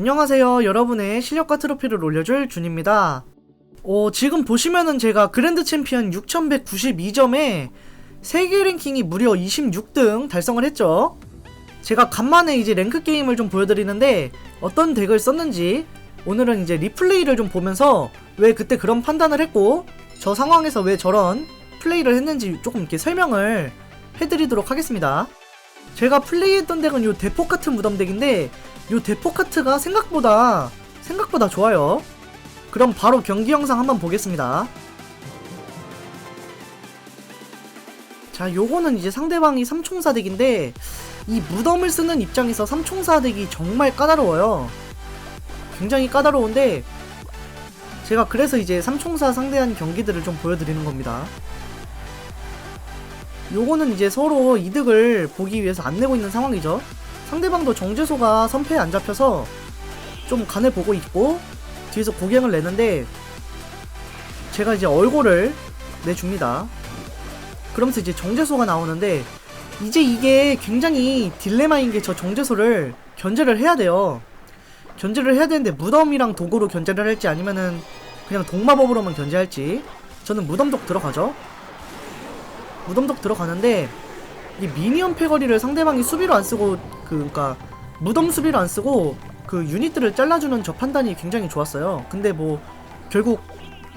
안녕하세요. 여러분의 실력과 트로피를 올려줄 준입니다. 어, 지금 보시면은 제가 그랜드 챔피언 6192점에 세계 랭킹이 무려 26등 달성을 했죠. 제가 간만에 이제 랭크 게임을 좀 보여드리는데 어떤 덱을 썼는지 오늘은 이제 리플레이를 좀 보면서 왜 그때 그런 판단을 했고 저 상황에서 왜 저런 플레이를 했는지 조금 이렇게 설명을 해드리도록 하겠습니다. 제가 플레이했던 덱은 요 대폭 같은 무덤 덱인데 요 대폭 카트가 생각보다 생각보다 좋아요. 그럼 바로 경기 영상 한번 보겠습니다. 자, 요거는 이제 상대방이 삼총사 덱인데 이 무덤을 쓰는 입장에서 삼총사 덱이 정말 까다로워요. 굉장히 까다로운데 제가 그래서 이제 삼총사 상대한 경기들을 좀 보여드리는 겁니다. 요거는 이제 서로 이득을 보기 위해서 안 내고 있는 상황이죠. 상대방도 정제소가 선패에 안 잡혀서 좀 간을 보고 있고 뒤에서 고갱을 내는데 제가 이제 얼굴을 내줍니다. 그러면서 이제 정제소가 나오는데 이제 이게 굉장히 딜레마인 게 저 정제소를 견제를 해야 돼요. 견제를 해야 되는데 무덤이랑 도구로 견제를 할지 아니면은 그냥 동마법으로만 견제할지 저는 무덤독 들어가죠. 무덤독 들어가는데 이 미니언 패거리를 상대방이 수비로 안 쓰고 그 그러니까 무덤 수비로 안 쓰고 그 유닛들을 잘라주는 저 판단이 굉장히 좋았어요. 근데 뭐 결국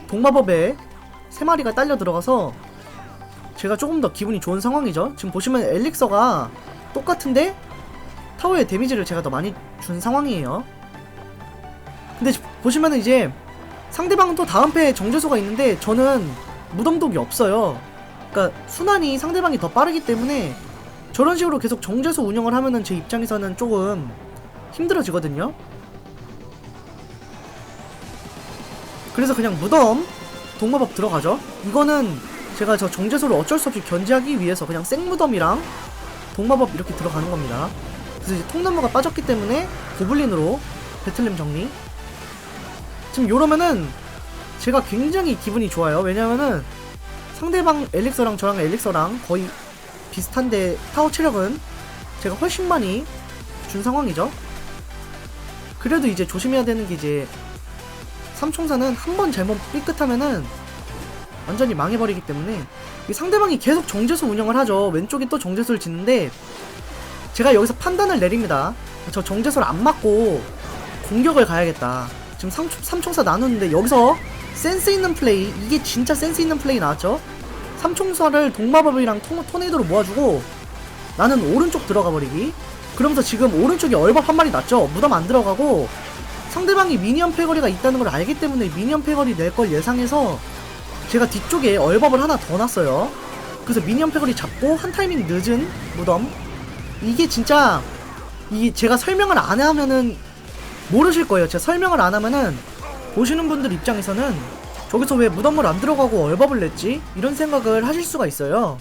동마법에 세 마리가 딸려 들어가서 제가 조금 더 기분이 좋은 상황이죠. 지금 보시면 엘릭서가 똑같은데 타워에 데미지를 제가 더 많이 준 상황이에요. 근데 보시면은 이제 상대방은 또 다음 패에 정제소가 있는데 저는 무덤독이 없어요. 그러니까 순환이 상대방이 더 빠르기 때문에 저런 식으로 계속 정제소 운영을 하면은 제 입장에서는 조금 힘들어지거든요. 그래서 그냥 무덤 동마법 들어가죠. 이거는 제가 저 정제소를 어쩔 수 없이 견제하기 위해서 그냥 생무덤이랑 동마법 이렇게 들어가는 겁니다. 그래서 이제 통나무가 빠졌기 때문에 고블린으로 배틀램 정리. 지금 요러면은 제가 굉장히 기분이 좋아요. 왜냐면은 상대방 엘릭서랑 저랑 엘릭서랑 거의 비슷한데 타워 체력은 제가 훨씬 많이 준 상황이죠. 그래도 이제 조심해야 되는 게 이제 삼총사는 한 번 잘못 삐끗하면은 완전히 망해버리기 때문에 이 상대방이 계속 정제소 운영을 하죠. 왼쪽에 또 정제소를 짓는데 제가 여기서 판단을 내립니다. 저 정제소를 안 맞고 공격을 가야겠다. 지금 삼, 삼총사 나누는데 여기서 센스 있는 플레이 이게 진짜 센스 있는 플레이 나왔죠. 삼총사를 동마법이랑 토, 토네이도로 모아주고 나는 오른쪽 들어가 버리기. 그러면서 지금 오른쪽에 얼밥 한 마리 났죠. 무덤 안 들어가고 상대방이 미니언 패거리가 있다는 걸 알기 때문에 미니언 패거리 낼 걸 예상해서 제가 뒤쪽에 얼밥을 하나 더 놨어요. 그래서 미니언 패거리 잡고 한 타이밍 늦은 무덤. 이게 진짜 이게 제가 설명을 안 하면은 모르실 거예요. 제가 설명을 안 하면은 보시는 분들 입장에서는 저기서 왜 무덤을 안 들어가고 얼밥을 냈지? 이런 생각을 하실 수가 있어요.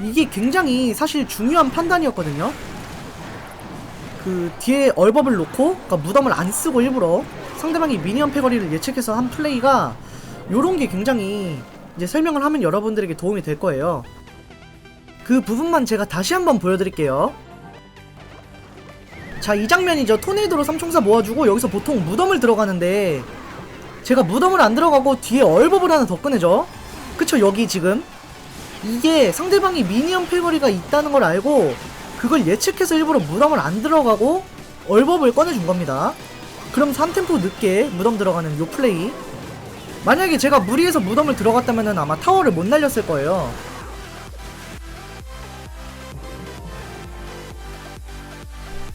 이게 굉장히 사실 중요한 판단이었거든요. 그 뒤에 얼밥을 놓고 그러니까 무덤을 안 쓰고 일부러 상대방이 미니언 패거리를 예측해서 한 플레이가 요런 게 굉장히 이제 설명을 하면 여러분들에게 도움이 될 거예요. 그 부분만 제가 다시 한번 보여드릴게요. 자, 이 장면이죠. 토네이도로 삼총사 모아주고 여기서 보통 무덤을 들어가는데 제가 무덤을 안 들어가고 뒤에 얼법을 하나 더 꺼내죠. 그쵸, 여기 지금. 이게 상대방이 미니언 패거리가 있다는 걸 알고 그걸 예측해서 일부러 무덤을 안 들어가고 얼법을 꺼내준 겁니다. 그럼 3템포 늦게 무덤 들어가는 요 플레이. 만약에 제가 무리해서 무덤을 들어갔다면 아마 타워를 못 날렸을 거예요.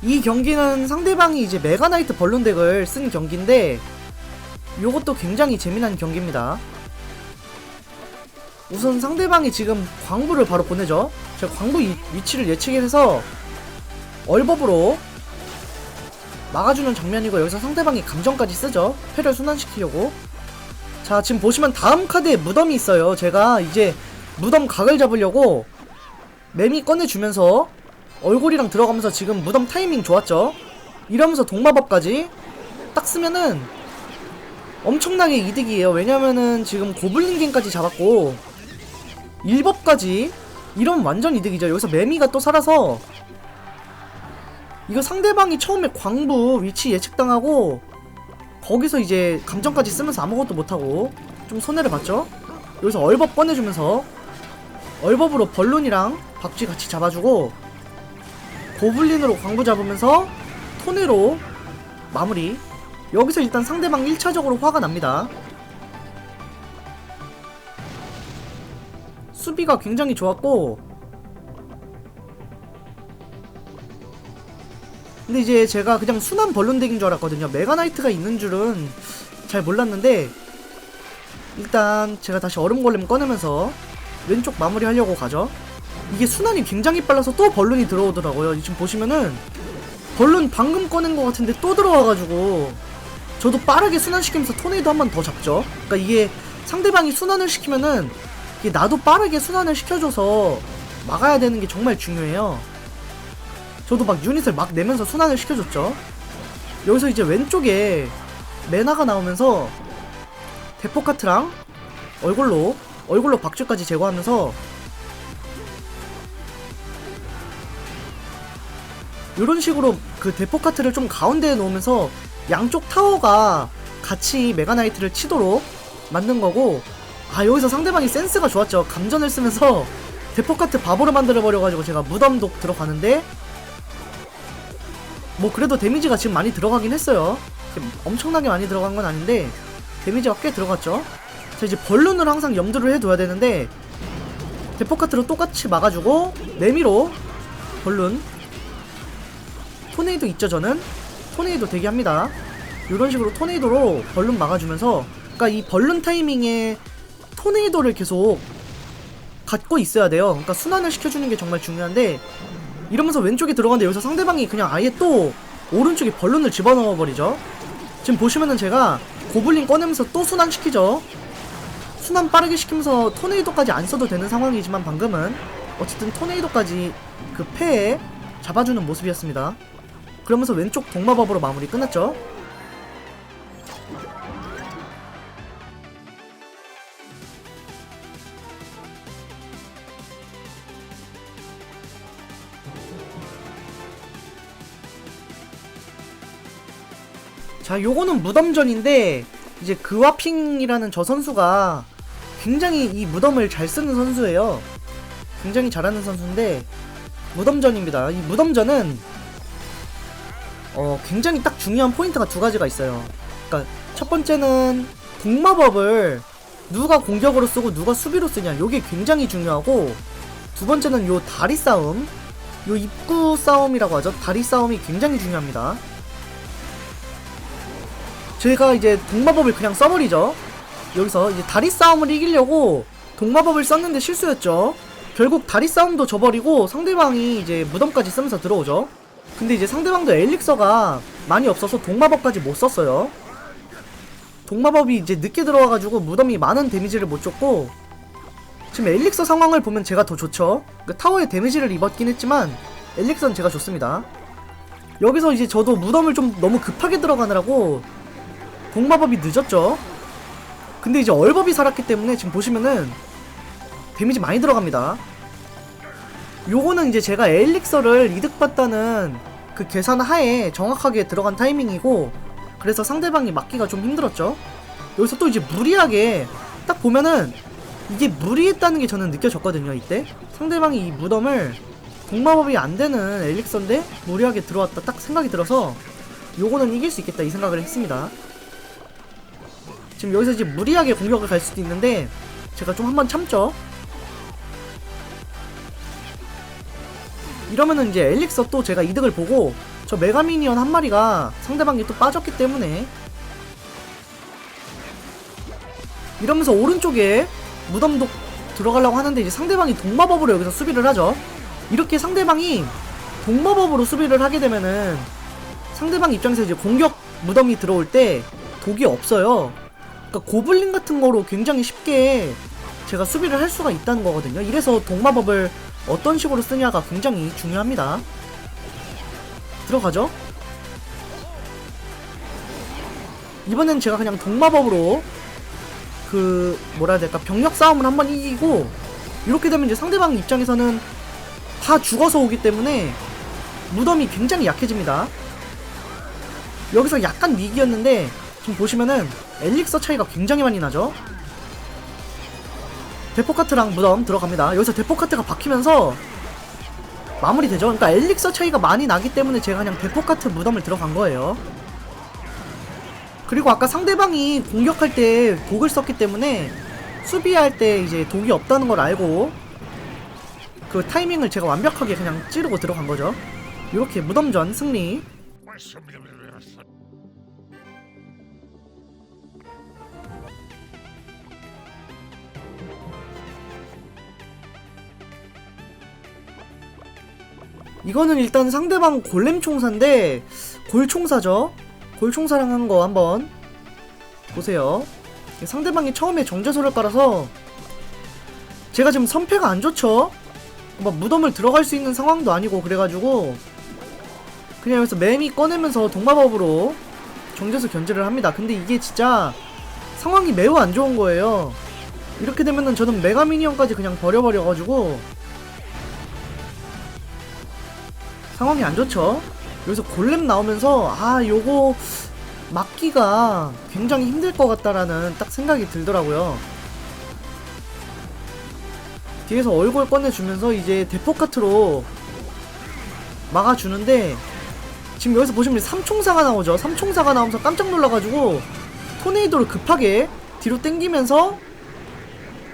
이 경기는 상대방이 이제 메가나이트 벌룬 덱을 쓴 경기인데 요것도 굉장히 재미난 경기입니다. 우선 상대방이 지금 광부를 바로 보내죠. 제가 광부 이- 위치를 예측해서 얼법으로 막아주는 장면이고 여기서 상대방이 감정까지 쓰죠. 패를 순환시키려고. 자 지금 보시면 다음 카드에 무덤이 있어요. 제가 이제 무덤 각을 잡으려고 매미 꺼내주면서 얼굴이랑 들어가면서 지금 무덤 타이밍 좋았죠. 이러면서 동마법까지 딱 쓰면은 엄청나게 이득이에요. 왜냐면은 지금 고블린갱까지 잡았고 1법까지 이러면 완전 이득이죠. 여기서 매미가 또 살아서 이거 상대방이 처음에 광부 위치 예측당하고 거기서 이제 감정까지 쓰면서 아무것도 못하고 좀 손해를 봤죠? 여기서 얼법 꺼내주면서 얼법으로 벌룬이랑 박쥐 같이 잡아주고 고블린으로 광부 잡으면서 토네로 마무리 여기서 일단 상대방 1차적으로 화가 납니다. 수비가 굉장히 좋았고. 근데 이제 제가 그냥 순한 벌룬 덱인 줄 알았거든요. 메가나이트가 있는 줄은 잘 몰랐는데 일단 제가 다시 얼음골렘 꺼내면서 왼쪽 마무리 하려고 가죠. 이게 순환이 굉장히 빨라서 또 벌룬이 들어오더라고요. 지금 보시면은 벌룬 방금 꺼낸 것 같은데 또 들어와가지고 저도 빠르게 순환시키면서 토네이도 한 번 더 잡죠. 그러니까 이게 상대방이 순환을 시키면은 이게 나도 빠르게 순환을 시켜줘서 막아야 되는 게 정말 중요해요. 저도 막 유닛을 막 내면서 순환을 시켜줬죠. 여기서 이제 왼쪽에 메나가 나오면서 대포카트랑 얼굴로 얼굴로 박쥐까지 제거하면서 이런 식으로 그 대포카트를 좀 가운데에 놓으면서 양쪽 타워가 같이 메가나이트를 치도록 만든 거고 아 여기서 상대방이 센스가 좋았죠. 감전을 쓰면서 대포카트 바보를 만들어 버려가지고 제가 무덤독 들어가는데 뭐 그래도 데미지가 지금 많이 들어가긴 했어요. 엄청나게 많이 들어간 건 아닌데 데미지가 꽤 들어갔죠. 자 이제 벌룬을 항상 염두를 해둬야 되는데 대포카트로 똑같이 막아주고 내미로 벌룬 토네이도 있죠 저는 토네이도 대기합니다. 이런 식으로 토네이도로 벌룬 막아주면서 그러니까 이 벌룬 타이밍에 토네이도를 계속 갖고 있어야 돼요. 그러니까 순환을 시켜주는 게 정말 중요한데 이러면서 왼쪽에 들어가는데 여기서 상대방이 그냥 아예 또 오른쪽에 벌룬을 집어넣어 버리죠. 지금 보시면은 제가 고블린 꺼내면서 또 순환시키죠. 순환 빠르게 시키면서 토네이도까지 안 써도 되는 상황이지만 방금은 어쨌든 토네이도까지 그 패에 잡아주는 모습이었습니다 그러면서 왼쪽 동마법으로 마무리 끝났죠? 자 요거는 무덤전인데 이제 그와핑이라는 저 선수가 굉장히 이 무덤을 잘 쓰는 선수예요. 굉장히 잘하는 선수인데 무덤전입니다. 이 무덤전은 어 굉장히 딱 중요한 포인트가 두 가지가 있어요. 그러니까 첫 번째는 동마법을 누가 공격으로 쓰고 누가 수비로 쓰냐 요게 굉장히 중요하고 두 번째는 요 다리 싸움 요 입구 싸움이라고 하죠. 다리 싸움이 굉장히 중요합니다. 저희가 이제 동마법을 그냥 써버리죠. 여기서 이제 다리 싸움을 이기려고 동마법을 썼는데 실수였죠. 결국 다리 싸움도 져버리고 상대방이 이제 무덤까지 쓰면서 들어오죠 근데 이제 상대방도 엘릭서가 많이 없어서 동마법까지 못 썼어요. 동마법이 이제 늦게 들어와가지고 무덤이 많은 데미지를 못 줬고 지금 엘릭서 상황을 보면 제가 더 좋죠. 그 타워에 데미지를 입었긴 했지만 엘릭서는 제가 좋습니다. 여기서 이제 저도 무덤을 좀 너무 급하게 들어가느라고 동마법이 늦었죠. 근데 이제 얼법이 살았기 때문에 지금 보시면은 데미지 많이 들어갑니다 요거는 이제 제가 엘릭서를 이득봤다는 그 계산 하에 정확하게 들어간 타이밍이고 그래서 상대방이 막기가 좀 힘들었죠. 여기서 또 이제 무리하게 딱 보면은 이게 무리했다는 게 저는 느껴졌거든요 이때. 상대방이 이 무덤을 동마법이 안 되는 엘릭서인데 무리하게 들어왔다 딱 생각이 들어서 요거는 이길 수 있겠다 이 생각을 했습니다. 지금 여기서 이제 무리하게 공격을 갈 수도 있는데 제가 좀 한번 참죠 이러면은 이제 엘릭서 또 제가 이득을 보고 저 메가미니언 한 마리가 상대방이 또 빠졌기 때문에 이러면서 오른쪽에 무덤독 들어가려고 하는데 이제 상대방이 동마법으로 여기서 수비를 하죠. 이렇게 상대방이 동마법으로 수비를 하게 되면은 상대방 입장에서 이제 공격 무덤이 들어올 때 독이 없어요. 그러니까 고블린 같은 거로 굉장히 쉽게 제가 수비를 할 수가 있다는 거거든요. 이래서 동마법을 어떤 식으로 쓰냐가 굉장히 중요합니다. 들어가죠? 이번엔 제가 그냥 동마법으로 그 뭐라 해야 될까 병력 싸움을 한번 이기고 이렇게 되면 이제 상대방 입장에서는 다 죽어서 오기 때문에 무덤이 굉장히 약해집니다. 여기서 약간 위기였는데 지금 보시면은 엘릭서 차이가 굉장히 많이 나죠. 데포카트랑 무덤 들어갑니다. 여기서 데포카트가 박히면서 마무리되죠. 그러니까 엘릭서 차이가 많이 나기 때문에 제가 그냥 데포카트 무덤을 들어간 거예요. 그리고 아까 상대방이 공격할 때 독을 썼기 때문에 수비할 때 이제 독이 없다는 걸 알고 그 타이밍을 제가 완벽하게 그냥 찌르고 들어간 거죠. 이렇게 무덤전 승리. 이거는 일단 상대방 골렘 총사인데 골총사죠. 골총사랑 한 거 한번 보세요. 상대방이 처음에 정제소를 깔아서 제가 지금 선패가 안 좋죠. 막 무덤을 들어갈 수 있는 상황도 아니고 그래가지고 그냥 여기서 매미 꺼내면서 동마법으로 정제소 견제를 합니다. 근데 이게 진짜 상황이 매우 안 좋은 거예요. 이렇게 되면은 저는 메가미니언까지 그냥 버려버려가지고 상황이 안 좋죠. 여기서 골렘 나오면서 아 요거 막기가 굉장히 힘들 것 같다라는 딱 생각이 들더라고요. 뒤에서 얼굴 꺼내주면서 이제 대포카트로 막아주는데 지금 여기서 보시면 삼총사가 나오죠. 삼총사가 나오면서 깜짝 놀라가지고 토네이도를 급하게 뒤로 당기면서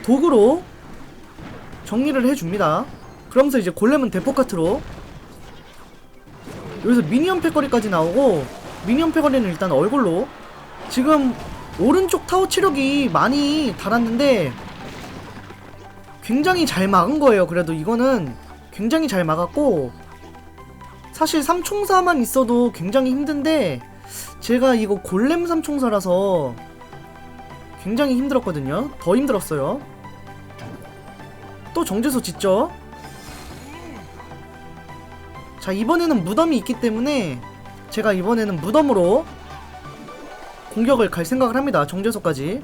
도구로 정리를 해줍니다. 그러면서 이제 골렘은 대포카트로 여기서 미니언 패거리까지 나오고 미니언 패거리는 일단 얼굴로 지금 오른쪽 타워 체력이 많이 달았는데 굉장히 잘 막은 거예요. 그래도 이거는 굉장히 잘 막았고 사실 삼총사만 있어도 굉장히 힘든데 제가 이거 골렘 삼총사라서 굉장히 힘들었거든요. 더 힘들었어요. 또 정제소 짓죠. 자 이번에는 무덤이 있기 때문에 제가 이번에는 무덤으로 공격을 갈 생각을 합니다. 정제소까지.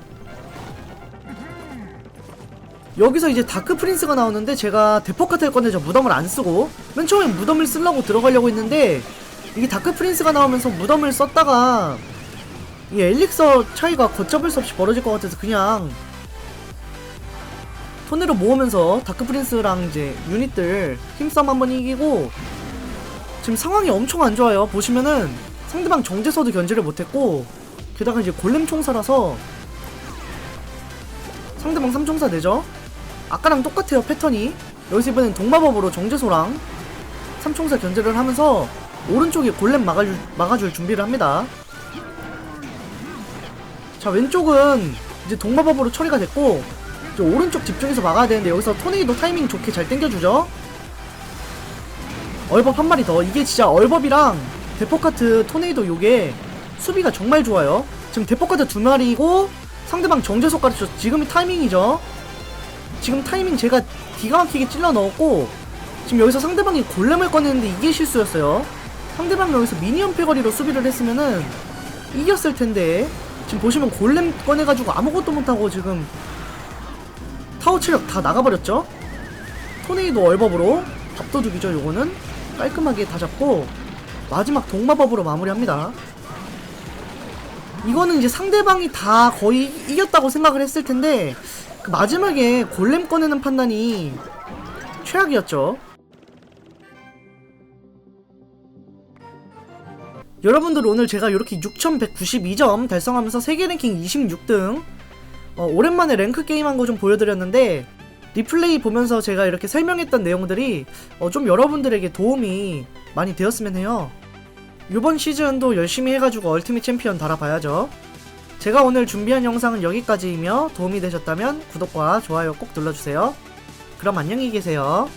여기서 이제 다크 프린스가 나오는데 제가 대포카트를 꺼내죠 무덤을 안 쓰고 맨 처음에 무덤을 쓰려고 들어가려고 했는데 이게 다크 프린스가 나오면서 무덤을 썼다가 이 엘릭서 차이가 걷잡을 수 없이 벌어질 것 같아서 그냥 손으로 모으면서 다크 프린스랑 이제 유닛들 힘싸움 한번 이기고 지금 상황이 엄청 안 좋아요. 보시면은 상대방 정제서도 견제를 못했고 게다가 이제 골렘 총사라서 상대방 삼총사 되죠. 아까랑 똑같아요 패턴이. 여기서 이번엔 동마법으로 정제소랑 삼총사 견제를 하면서 오른쪽에 골렘 막아줄, 막아줄 준비를 합니다. 자 왼쪽은 이제 동마법으로 처리가 됐고 이제 오른쪽 집중해서 막아야 되는데 여기서 토네이도 타이밍 좋게 잘 당겨주죠. 얼법 한 마리 더. 이게 진짜 얼법이랑 데포카트 토네이도 요게 수비가 정말 좋아요. 지금 데포카트 두 마리고 상대방 정제속 가르쳐 지금이 타이밍이죠. 지금 타이밍 제가 기가 막히게 찔러 넣었고 지금 여기서 상대방이 골렘을 꺼내는데 이게 실수였어요. 상대방이 여기서 미니언 패거리로 수비를 했으면은 이겼을 텐데 지금 보시면 골렘 꺼내가지고 아무것도 못하고 지금 타워 체력 다 나가버렸죠? 토네이도 얼법으로 밥도둑이죠 요거는 깔끔하게 다 잡고 마지막 동마법으로 마무리합니다. 이거는 이제 상대방이 다 거의 이겼다고 생각을 했을 텐데 그 마지막에 골렘 꺼내는 판단이 최악이었죠. 여러분들 오늘 제가 이렇게 6192점 달성하면서 세계 랭킹 26등 어, 오랜만에 랭크 게임 한 거 좀 보여드렸는데 리플레이 보면서 제가 이렇게 설명했던 내용들이 어, 좀 여러분들에게 도움이 많이 되었으면 해요. 이번 시즌도 열심히 해가지고 얼티밋 챔피언 달아봐야죠. 제가 오늘 준비한 영상은 여기까지이며 도움이 되셨다면 구독과 좋아요 꼭 눌러주세요. 그럼 안녕히 계세요.